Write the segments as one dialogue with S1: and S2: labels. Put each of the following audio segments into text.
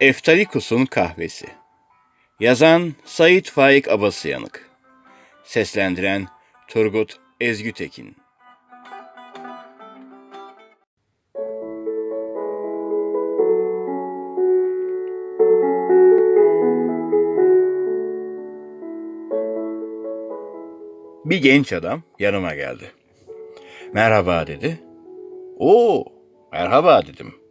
S1: Eftalikus'un Kahvesi Yazan Sait Faik Abasıyanık Seslendiren Turgut Ezgütekin Bir genç adam yanıma geldi. Merhaba dedi. Oo, merhaba dedim.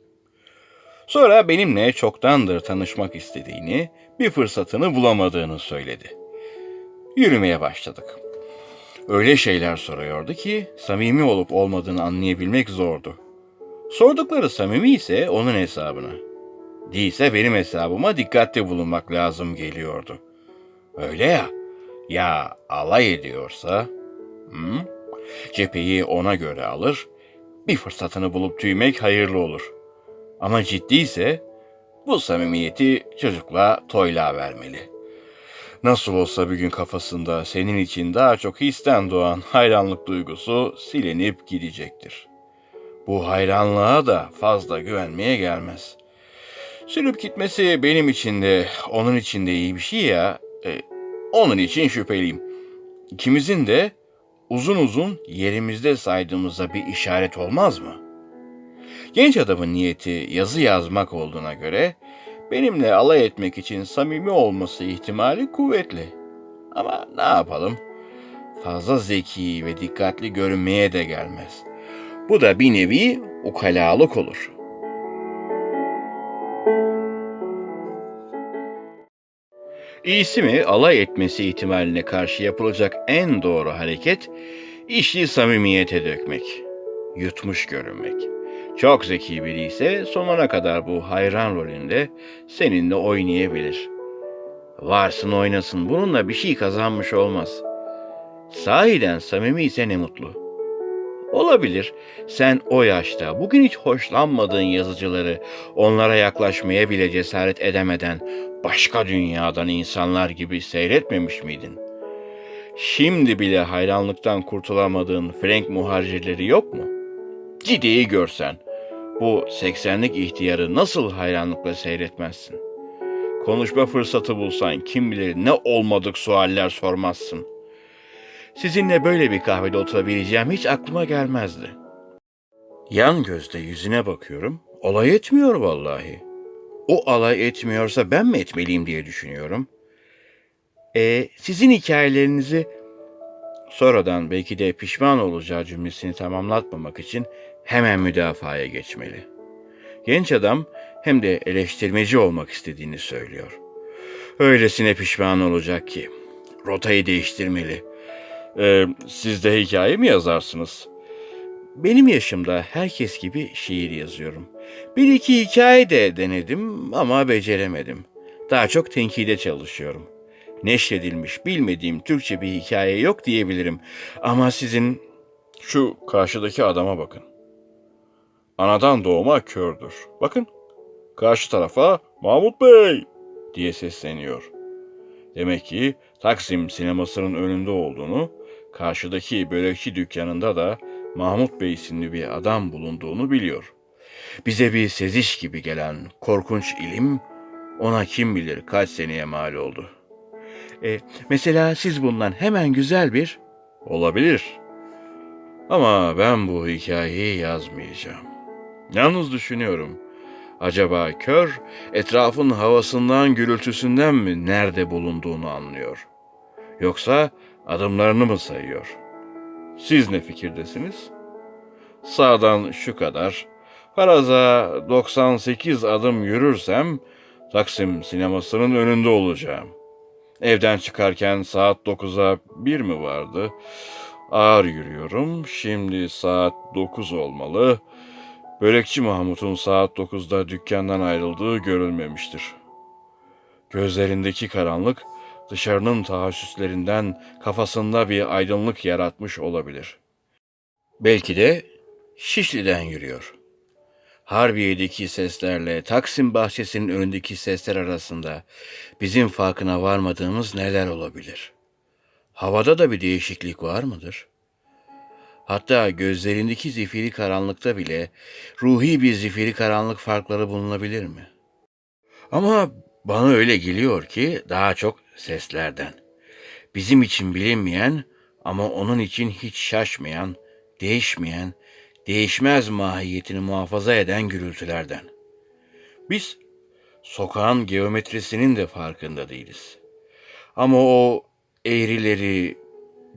S1: Sonra benimle çoktandır tanışmak istediğini, bir fırsatını bulamadığını söyledi. Yürümeye başladık. Öyle şeyler soruyordu ki samimi olup olmadığını anlayabilmek zordu. Sordukları samimi ise onun hesabına. Değilse benim hesabıma dikkatli bulunmak lazım geliyordu. Öyle ya, ya alay ediyorsa, hı? cepheyi ona göre alır, bir fırsatını bulup tüymek hayırlı olur. Ama ciddiyse bu samimiyeti çocukla toyla vermeli. Nasıl olsa bir gün kafasında senin için daha çok histen doğan hayranlık duygusu silinip gidecektir. Bu hayranlığa da fazla güvenmeye gelmez. Sürüp gitmesi benim için de onun için de iyi bir şey ya. e, onun için şüpheliyim. İkimizin de uzun uzun yerimizde saydığımızda bir işaret olmaz mı? Genç adamın niyeti yazı yazmak olduğuna göre benimle alay etmek için samimi olması ihtimali kuvvetli. Ama ne yapalım? Fazla zeki ve dikkatli görünmeye de gelmez. Bu da bir nevi ukalalık olur. İyisi mi alay etmesi ihtimaline karşı yapılacak en doğru hareket işi samimiyete dökmek, yutmuş görünmek. Çok zeki biri ise sonuna kadar bu hayran rolünde seninle oynayabilir. Varsın oynasın bununla bir şey kazanmış olmaz. Sahiden samimi ise ne mutlu. Olabilir sen o yaşta bugün hiç hoşlanmadığın yazıcıları onlara yaklaşmaya bile cesaret edemeden başka dünyadan insanlar gibi seyretmemiş miydin? Şimdi bile hayranlıktan kurtulamadığın Frank muhacirleri yok mu? Cide'yi görsen, bu 80'lik ihtiyarı nasıl hayranlıkla seyretmezsin? Konuşma fırsatı bulsan kim bilir ne olmadık sualler sormazsın. Sizinle böyle bir kahvede oturabileceğim hiç aklıma gelmezdi. Yan gözle yüzüne bakıyorum, alay etmiyor vallahi. O alay etmiyorsa ben mi etmeliyim diye düşünüyorum. E, sizin hikayelerinizi sonradan belki de pişman olacağı cümlesini tamamlatmamak için hemen müdafaya geçmeli. Genç adam hem de eleştirmeci olmak istediğini söylüyor. Öylesine pişman olacak ki rotayı değiştirmeli. Ee, siz de hikaye mi yazarsınız? Benim yaşımda herkes gibi şiir yazıyorum. Bir iki hikaye de denedim ama beceremedim. Daha çok tenkide çalışıyorum. Neşredilmiş bilmediğim Türkçe bir hikaye yok diyebilirim. Ama sizin şu karşıdaki adama bakın. Anadan doğma kördür. Bakın karşı tarafa Mahmut Bey diye sesleniyor. Demek ki Taksim sinemasının önünde olduğunu, karşıdaki börekçi dükkanında da Mahmut Bey isimli bir adam bulunduğunu biliyor. Bize bir seziş gibi gelen korkunç ilim ona kim bilir kaç seneye mal oldu. E, mesela siz bundan hemen güzel bir olabilir. Ama ben bu hikayeyi yazmayacağım. Yalnız düşünüyorum. Acaba kör etrafın havasından gürültüsünden mi nerede bulunduğunu anlıyor? Yoksa adımlarını mı sayıyor? Siz ne fikirdesiniz? Sağdan şu kadar, faraza 98 adım yürürsem Taksim sinemasının önünde olacağım. Evden çıkarken saat 9'a bir mi vardı? Ağır yürüyorum. Şimdi saat 9 olmalı. Börekçi Mahmut'un saat 9'da dükkandan ayrıldığı görülmemiştir. Gözlerindeki karanlık dışarının tahassüslerinden kafasında bir aydınlık yaratmış olabilir. Belki de Şişli'den yürüyor. Harbiye'deki seslerle Taksim bahçesinin önündeki sesler arasında bizim farkına varmadığımız neler olabilir? Havada da bir değişiklik var mıdır? Hatta gözlerindeki zifiri karanlıkta bile ruhi bir zifiri karanlık farkları bulunabilir mi? Ama bana öyle geliyor ki daha çok seslerden. Bizim için bilinmeyen ama onun için hiç şaşmayan, değişmeyen, değişmez mahiyetini muhafaza eden gürültülerden. Biz sokağın geometrisinin de farkında değiliz. Ama o eğrileri,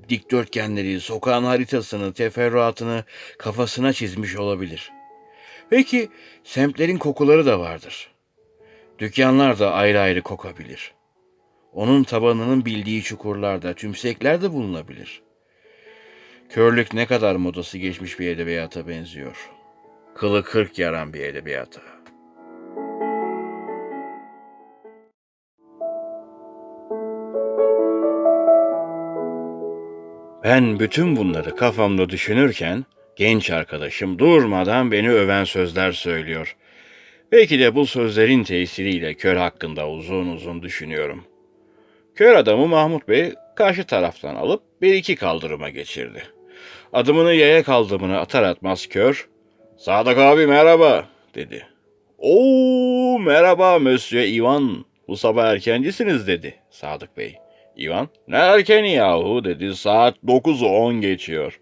S1: dikdörtgenleri, sokağın haritasını, teferruatını kafasına çizmiş olabilir. Peki semtlerin kokuları da vardır. Dükkanlar da ayrı ayrı kokabilir. Onun tabanının bildiği çukurlarda, tümseklerde bulunabilir. Körlük ne kadar modası geçmiş bir edebiyata benziyor. Kılı kırk yaran bir edebiyata. Ben bütün bunları kafamda düşünürken genç arkadaşım durmadan beni öven sözler söylüyor. Belki de bu sözlerin tesiriyle kör hakkında uzun uzun düşünüyorum. Kör adamı Mahmut Bey karşı taraftan alıp bir iki kaldırıma geçirdi. Adımını yaya kaldırımına atar atmaz kör, ''Sadık abi merhaba'' dedi. ''Oo merhaba Monsieur Ivan, bu sabah erkencisiniz'' dedi Sadık Bey. İvan, ''Ne erkeni yahu'' dedi, ''saat 9'u 10 geçiyor.''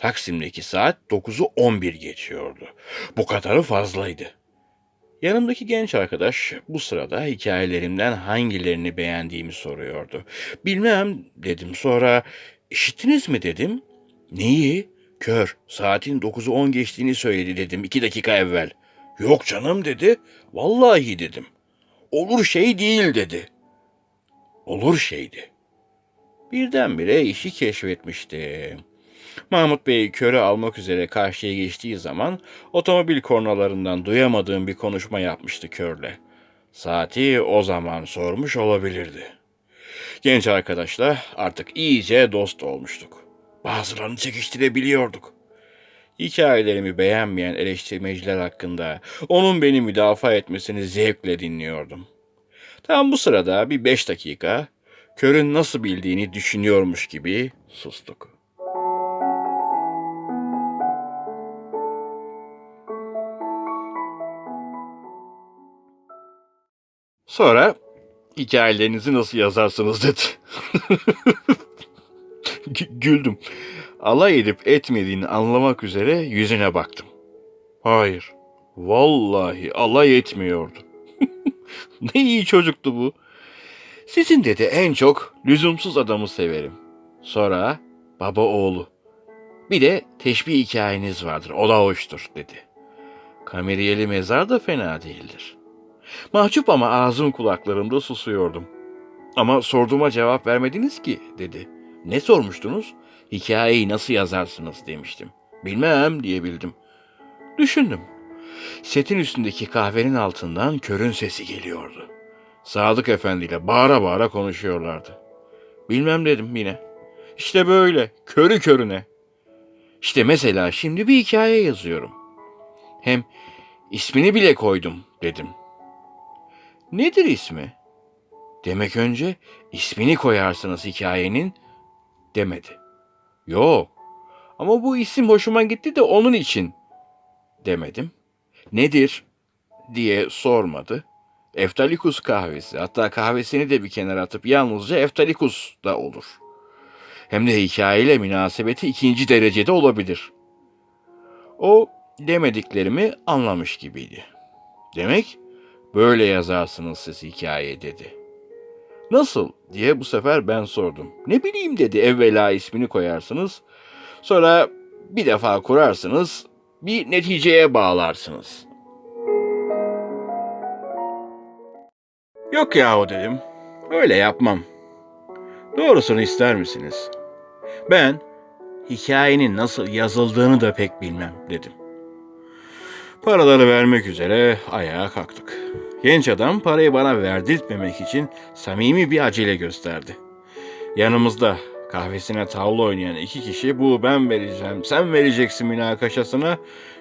S1: Taksim'deki saat 9'u 11 geçiyordu. Bu kadarı fazlaydı. Yanımdaki genç arkadaş bu sırada hikayelerimden hangilerini beğendiğimi soruyordu. Bilmem dedim sonra işittiniz mi dedim. Neyi? Kör saatin 9'u 10 geçtiğini söyledi dedim iki dakika evvel. Yok canım dedi. Vallahi dedim. Olur şey değil dedi. Olur şeydi. Birdenbire işi keşfetmişti. Mahmut Bey körü almak üzere karşıya geçtiği zaman otomobil kornalarından duyamadığım bir konuşma yapmıştı körle. Saati o zaman sormuş olabilirdi. Genç arkadaşla artık iyice dost olmuştuk. Bazılarını çekiştirebiliyorduk. Hikayelerimi beğenmeyen eleştirmeciler hakkında onun beni müdafaa etmesini zevkle dinliyordum. Tam bu sırada bir beş dakika körün nasıl bildiğini düşünüyormuş gibi sustuk. Sonra hikayelerinizi nasıl yazarsınız dedi. Güldüm. Alay edip etmediğini anlamak üzere yüzüne baktım. Hayır. Vallahi alay etmiyordu. ne iyi çocuktu bu. Sizin dedi en çok lüzumsuz adamı severim. Sonra baba oğlu. Bir de teşbih hikayeniz vardır. O da hoştur dedi. Kameriyeli mezar da fena değildir. Mahcup ama ağzım kulaklarımda susuyordum. Ama sorduğuma cevap vermediniz ki dedi. Ne sormuştunuz? Hikayeyi nasıl yazarsınız demiştim. Bilmem diyebildim. Düşündüm. Setin üstündeki kahvenin altından körün sesi geliyordu. Sadık Efendi ile bağıra bağıra konuşuyorlardı. Bilmem dedim yine. İşte böyle, körü körüne. İşte mesela şimdi bir hikaye yazıyorum. Hem ismini bile koydum dedim. Nedir ismi? Demek önce ismini koyarsınız hikayenin demedi. Yok ama bu isim hoşuma gitti de onun için demedim. Nedir diye sormadı. Eftalikus kahvesi. Hatta kahvesini de bir kenara atıp yalnızca Eftalikus da olur. Hem de hikayeyle münasebeti ikinci derecede olabilir. O demediklerimi anlamış gibiydi. Demek böyle yazarsınız siz hikaye dedi. Nasıl diye bu sefer ben sordum. Ne bileyim dedi evvela ismini koyarsınız. Sonra bir defa kurarsınız bir neticeye bağlarsınız.'' Yok yahu dedim. Öyle yapmam. Doğrusunu ister misiniz? Ben hikayenin nasıl yazıldığını da pek bilmem dedim. Paraları vermek üzere ayağa kalktık. Genç adam parayı bana verdirtmemek için samimi bir acele gösterdi. Yanımızda kahvesine tavla oynayan iki kişi bu ben vereceğim, sen vereceksin münakaşasına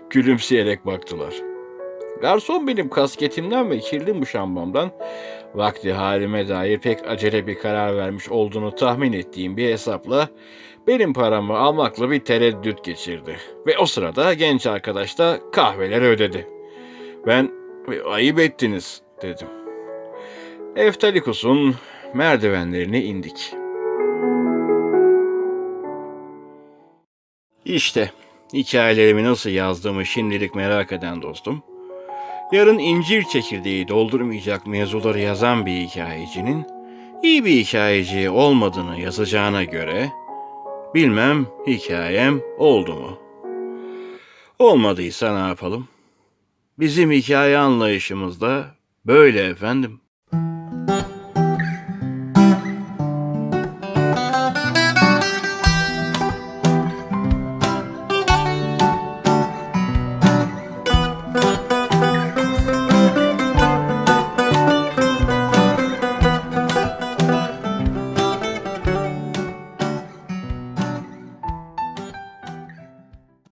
S1: gülümseyerek baktılar. Garson benim kasketimden ve kirli muşambamdan vakti halime dair pek acele bir karar vermiş olduğunu tahmin ettiğim bir hesapla benim paramı almakla bir tereddüt geçirdi. Ve o sırada genç arkadaş da kahveleri ödedi. Ben ayıp ettiniz dedim. Eftalikos'un merdivenlerine indik. İşte hikayelerimi nasıl yazdığımı şimdilik merak eden dostum. Yarın incir çekirdeği doldurmayacak mevzuları yazan bir hikayecinin iyi bir hikayeci olmadığını yazacağına göre bilmem hikayem oldu mu? Olmadıysa ne yapalım? Bizim hikaye anlayışımız da böyle efendim.